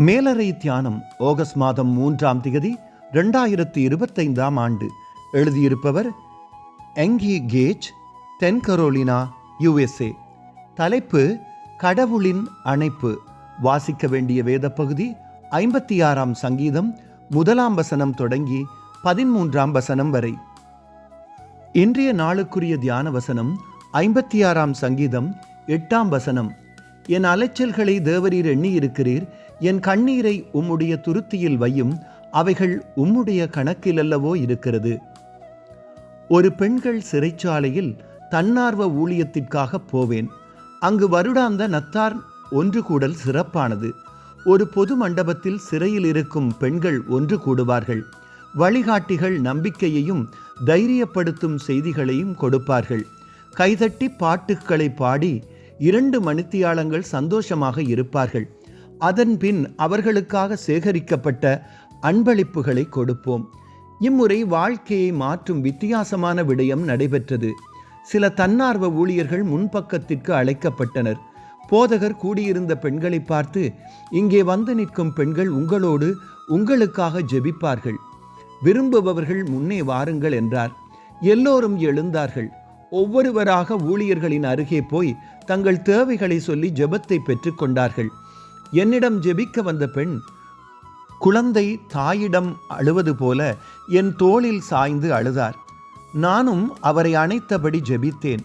மேலறை தியானம் ஆகஸ்ட் மாதம் மூன்றாம் திகதி ரெண்டாயிரத்தி இருபத்தைந்தாம் ஆண்டு. எழுதியிருப்பவர் எங்கி கேஜ் தென் கரோலினா யுஎஸ்ஏ. தலைப்பு கடவுளின் அணைப்பு. வாசிக்க வேண்டிய வேத பகுதி ஐம்பத்தி ஆறாம் சங்கீதம் முதலாம் வசனம் தொடங்கி பதிமூன்றாம் வசனம் வரை. இன்றைய நாளுக்குரிய தியான வசனம் ஐம்பத்தி ஆறாம் சங்கீதம் எட்டாம் வசனம். என் அலைச்சல்களை தேவரீர் எண்ணியிருக்கிறீர் என் கண்ணீரை உம்முடைய துருத்தியில் வையும் அவைகள் உம்முடைய கணக்கிலல்லவோ இருக்கிறது. ஒரு பெண்கள் சிறைச்சாலையில் தன்னார்வ ஊழியத்திற்காக போவேன். அங்கு வருடாந்த நத்தார் ஒன்று கூடல் சிறப்பானது. ஒரு பொது மண்டபத்தில் சிறையில் இருக்கும் பெண்கள் ஒன்று கூடுவார்கள். வழிகாட்டிகள் நம்பிக்கையையும் தைரியப்படுத்தும் செய்திகளையும் கொடுப்பார்கள். கைதட்டி பாட்டுக்களை பாடி இரண்டு மணித்தியாலங்கள் சந்தோஷமாக இருப்பார்கள். அதன்பின் அவர்களுக்காக சேகரிக்கப்பட்ட அன்பளிப்புகளை கொடுப்போம். இம்முறை வாழ்க்கையை மாற்றும் வித்தியாசமான விடயம் நடைபெற்றது. சில தன்னார்வ ஊழியர்கள் முன்பக்கத்திற்கு அழைக்கப்பட்டனர். போதகர் கூடியிருந்த பெண்களை பார்த்து இங்கே வந்து நிற்கும் பெண்கள் உங்களோடு உங்களுக்காக ஜெபிப்பார்கள். விரும்புபவர்கள் முன்னே வாருங்கள் என்றார். எல்லோரும் எழுந்தார்கள். ஒவ்வொருவராக ஊழியர்களின் அருகே போய் தங்கள் தேவைகளை சொல்லி ஜெபத்தை பெற்றுக்கொண்டார்கள் என்னிடம் ஜெபிக்க வந்த பெண் குழந்தை தாயிடம் அழுவது போல என் தோளில் சாய்ந்து அழுதார். நானும் அவரை அணைத்தபடி ஜெபித்தேன்.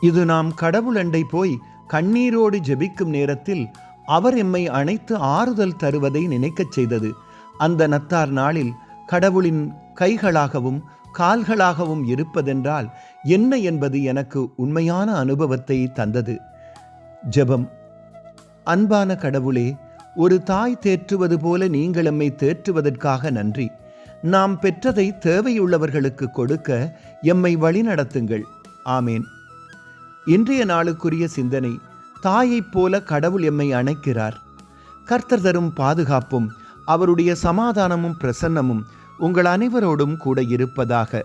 இது நாம் கடவுளண்டை போய் கண்ணீரோடு ஜெபிக்கும் நேரத்தில் அவர் எம்மை அணைத்து ஆறுதல் தருவதை நினைக்கச் செய்தது. அந்த நத்தார் நாளில் கடவுளின் கைகளாகவும் கால்களாகவும் இருப்பதென்றால் என்ன என்பது எனக்கு உண்மையான அனுபவத்தை தந்தது. ஜெபம். அன்பான கடவுளே ஒரு தாய் தேற்றுவது போல நீங்கள் எம்மை தேற்றுவதற்காக நன்றி. நாம் பெற்றதை தேவையுள்ளவர்களுக்கு கொடுக்க எம்மை வழிநடத்துங்கள் ஆமேன். இன்றைய நாளுக்குரிய சிந்தனை தாயைப் போல கடவுள் எம்மை அணைக்கிறார். கர்த்தர் தரும் பாதுகாப்பும் அவருடைய சமாதானமும் பிரசன்னமும் உங்கள் அனைவரோடும் கூட இருப்பதாக